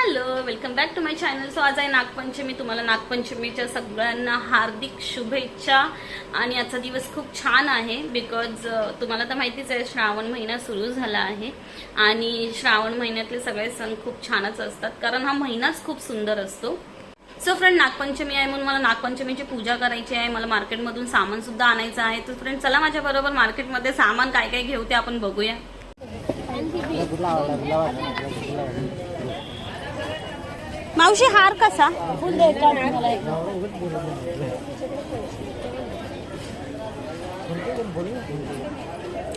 Hello welcome back to my channel. So आज आहे नागपंचमी. तुम्हाला नागपंचमीच्या सगळ्यांना हार्दिक शुभेच्छा. आणि आजचा दिवस खूप छान आहे बिकॉज तुम्हाला तर माहितीच आहे श्रावण महिना सुरू झाला आहे. आणि श्रावण महिन्यातले सगळे सण खूप छानच असतात कारण हा महिनाच खूप सुंदर असतो. सो फ्रेंड नागपंचमी आहे म्हणून मला नागपंचमीची पूजा करायची आहे. मला मार्केटमधून सामान सुद्धा आणायचं आहे. तर फ्रेंड चला माझ्याबरोबर मार्केटमध्ये सामान काय काय घेऊ ते आपण बघूया. मावशी हार कसा?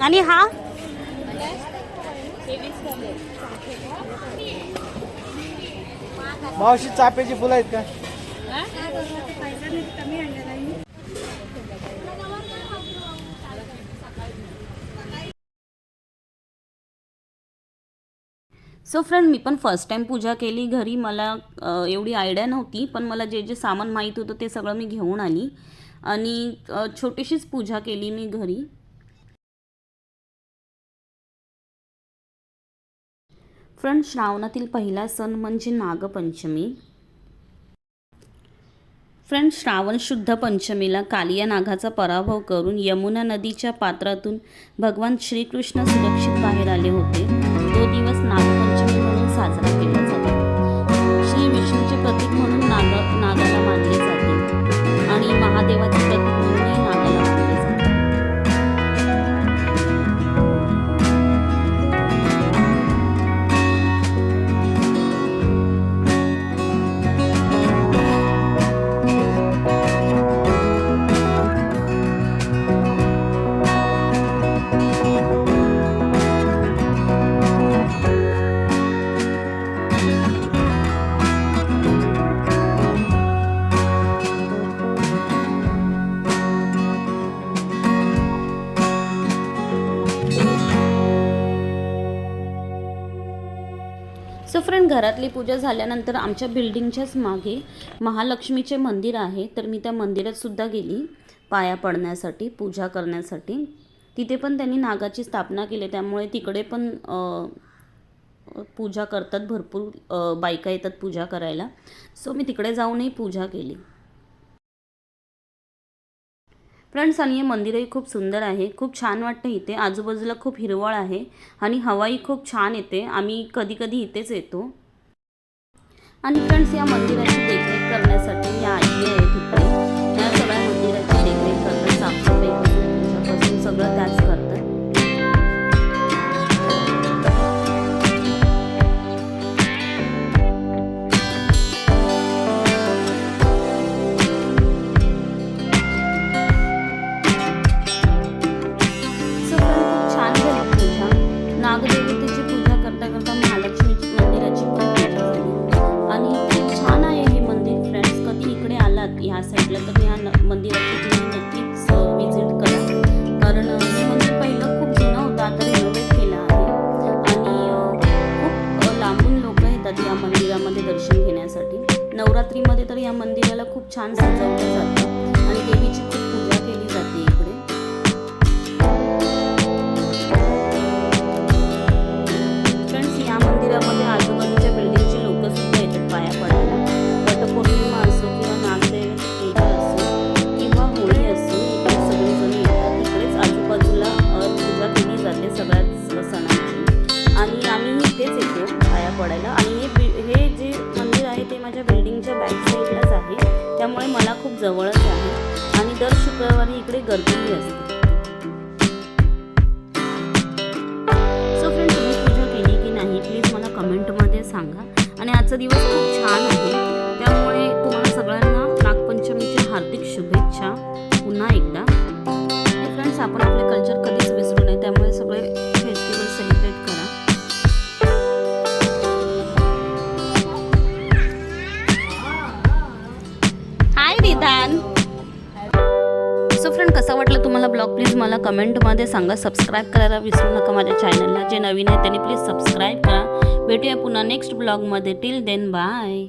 आणि हा? मावशी चाफ्याची फुलं आहेत का? सो फ्रेंड मी पण फर्स्ट टाइम पूजा केली. घरी मला एवढी आयडिया नव्हती पण मला जे जे सामान माहीत होतं ते सगळं मी घेऊन आली. आणि छोटीशीच पूजा केली मी घरी. फ्रेंड श्रावणातील पहिला सण म्हणजे नागपंचमी. फ्रेंड श्रावण शुद्ध पंचमीला कालिया नागाचा पराभव करून यमुना नदीच्या पात्रातून भगवान श्रीकृष्ण सुरक्षित बाहेर आले होते. तो दिवस नागपंचमी म्हणून साजरा सो फ्रेंड घरातली पूजा झाल्यानंतर आमच्या बिल्डिंगच्याच मागे महालक्ष्मीचे मंदिर आहे. तर मी त्या मंदिरात सुद्धा गेली पाया पडण्यासाठी पूजा करण्यासाठी. तिथे पण त्यांनी नागाची स्थापना केली. त्यामुळे तिकडे पण पूजा करतात भरपूर बायका येतात पूजा करायला. सो मी तिकडे जाऊनही पूजा केली. फ्रेंड्स आणि हे मंदिरही खूप सुंदर आहे. खूप छान वाटतं इथे. आजूबाजूला खूप हिरवळ आहे आणि हवाही खूप छान येते. आम्ही कधी कधी इथेच येतो. आणि फ्रेंड्स या मंदिराची देखरेख करण्यासाठी या आजी आहेत इकडे ह्या साईडला तर ह्या न- मंदिराची तुम्ही नक्कीच विजिट करा. कारण हे म्हणजे मंदिर पहिलं खूप जुनं होतं आता रिनोव्हेट केलं आहे. आणि खूप लांबून लोक येतात या मंदिरामध्ये दर्शन घेण्यासाठी. नवरात्रीमध्ये तर या मंदिराला खूप छान सजवलं जातं. आणि देवीची खूप पूजा त्यामुळे मला खूप जवळच आहे आणि दर शुक्रवारी इकडे गर्दीही असते. सो फ्रेंड तुम्ही पूजा केली की नाही प्लीज मला कमेंटमध्ये सांगा. आणि आजचा दिवस खूप छान आहे. त्यामुळे तुम्हाला सगळ्यांना नागपंचमीच्या हार्दिक शुभेच्छा पुन्हा एकदा. फ्रेंड्स आपण आपले कल्चर कधीच विसरू ब्लॉग प्लीज मला कमेंटमध्ये सांगा. सबस्क्राईब करायला विसरू नका माझ्या चॅनलला जे नवीन आहे त्यांनी प्लीज सबस्क्राईब करा. भेटूया पुन्हा नेक्स्ट ब्लॉगमध्ये टिल देन बाय